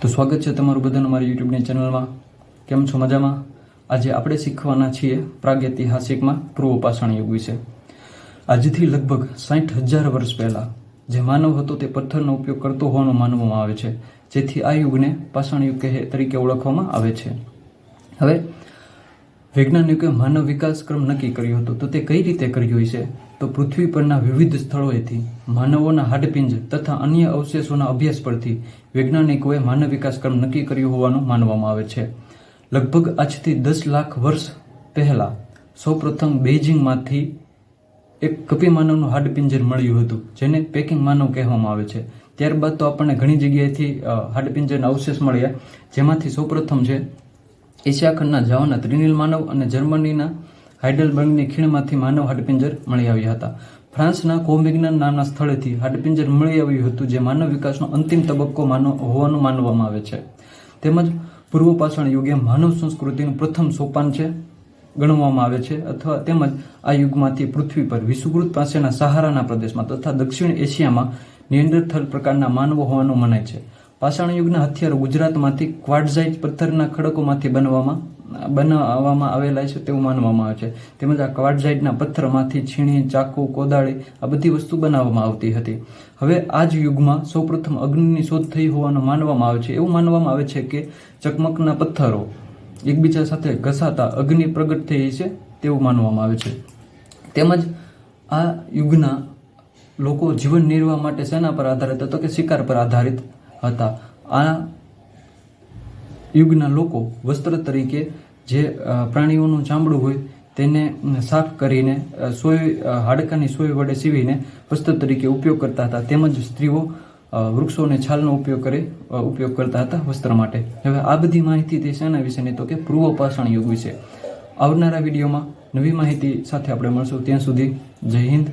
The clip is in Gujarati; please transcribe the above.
તો સ્વાગત છે તમારું બધાનું મારી યુટ્યુબની ચેનલમાં. કેમ છો મજામાં? આજે આપણે શીખવાના છીએ પ્રાગૈતિહાસિકમાં પૂર્વ પાષાણ યુગ વિશે. આજથી લગભગ સાઠ હજાર વર્ષ પહેલાં જે માનવ હતો તે પથ્થરનો ઉપયોગ કરતો હોવાનું માનવામાં આવે છે, જેથી આ યુગને પાષાણ યુગ કહે તરીકે ઓળખવામાં આવે છે. હવે વૈજ્ઞાનિકોએ માનવ વિકાસ ક્રમ નક્કી કર્યો હતો. તો તે કઈ રીતે કર્યો છે તો પૃથ્વી પરના વિવિધ સ્થળોએથી માનવોના હાડપિંજ તથા અન્ય અવશેષોના અભ્યાસ પરથી વૈજ્ઞાનિકોએ માનવ વિકાસ ક્રમ નક્કી કર્યો હોવાનું માનવામાં આવે છે. લગભગ આજથી દસ લાખ વર્ષ પહેલાં સૌપ્રથમ બેઇજિંગમાંથી એક કપી માનવનું હાડપિંજર મળ્યું હતું, જેને પેકિંગ માનવ કહેવામાં આવે છે. ત્યારબાદ તો આપણને ઘણી જગ્યાએથી હાડપિંજરના અવશેષ મળ્યા, જેમાંથી સૌપ્રથમ છે એશિયા ખંડના જાવાના ત્રિનિલ માનવ અને જર્મનીના હાઇડલબર્ગની ખીણમાંથી માનવ હાડપિંજર મળી આવ્યા હતા. ફ્રાન્સના કોમિગ્નન નામના સ્થળેથી હાડપિંજર મળી આવ્યું હતું, જે માનવ વિકાસનો અંતિમ તબક્કો માનવ હોવાનું માનવામાં આવે છે. તેમજ પૂર્વ પાષાણ યુગે માનવ સંસ્કૃતિનું પ્રથમ સોપાન છે, ગણવામાં આવે છે, અથવા તેમજ આ યુગમાંથી પૃથ્વી પર વિષુવવૃત્ત પાસેના સહારાના પ્રદેશમાં તથા દક્ષિણ એશિયામાં નિયંડરથલ પ્રકારના માનવો હોવાનું મનાય છે. પાષાણ યુગના હથિયારો ગુજરાતમાંથી ક્વાડઝાઇટ પથ્થરના ખડકોમાંથી બનવામાં, બનાવવામાં આવેલા છે તેવું માનવામાં આવે છે. તેમજ આ ક્વાડઝાઇટના પથ્થરમાંથી છીણી, ચાકુ, કોદાળી આ બધી વસ્તુ બનાવવામાં આવતી હતી. હવે આ જ યુગમાં સૌપ્રથમ અગ્નિની શોધ થઈ હોવાનું માનવામાં આવે છે. એવું માનવામાં આવે છે કે ચકમકના પથ્થરો એકબીજા સાથે ઘસાતા અગ્નિ પ્રગટ થઈ છે તેવું માનવામાં આવે છે. તેમજ આ યુગના લોકો જીવન નિર્વાહ માટે શેના પર આધારિત હતો કે શિકાર પર આધારિત હતા. આ યુગના લોકો વસ્ત્ર તરીકે જે પ્રાણીઓનું ચામડું હોય તેને સાફ કરીને સોય હાડકાની સોય વડે સીવીને વસ્ત્ર તરીકે ઉપયોગ કરતા હતા. તેમજ સ્ત્રીઓ વૃક્ષોને છાલનો ઉપયોગ કરે ઉપયોગ કરતા હતા વસ્ત્ર માટે. હવે આ બધી માહિતી તે શેના વિશેની તો કે પૂર્વ પાષાણ યુગ વિશે. આવનારા વિડીયોમાં નવી માહિતી સાથે આપણે મળશું. ત્યાં સુધી જય હિન્દ.